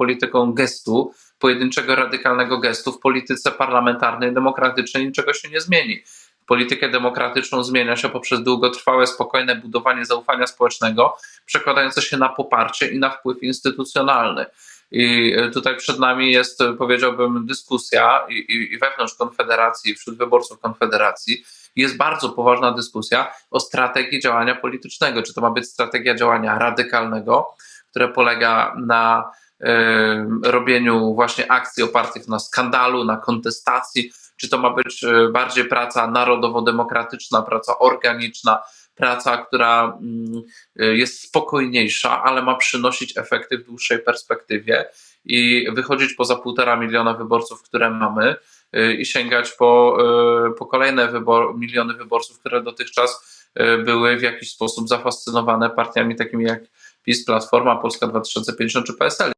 polityką gestu, pojedynczego radykalnego gestu. W polityce parlamentarnej, demokratycznej niczego się nie zmieni. Politykę demokratyczną zmienia się poprzez długotrwałe, spokojne budowanie zaufania społecznego, przekładające się na poparcie i na wpływ instytucjonalny. I e, tutaj przed nami jest, e, powiedziałbym, dyskusja i, i, i wewnątrz Konfederacji, wśród wyborców Konfederacji, jest bardzo poważna dyskusja o strategii działania politycznego. Czy to ma być strategia działania radykalnego, które polega na robieniu właśnie akcji opartych na skandalu, na kontestacji, czy to ma być e, bardziej praca narodowo-demokratyczna, praca organiczna, praca, która mm, e, jest spokojniejsza, ale ma przynosić efekty w dłuższej perspektywie i wychodzić poza półtora miliona wyborców, które mamy e, i sięgać po, po kolejne wybor, miliony wyborców, które dotychczas były w jakiś sposób zafascynowane partiami takimi jak PiS, Platforma, Polska 2050 czy PSL.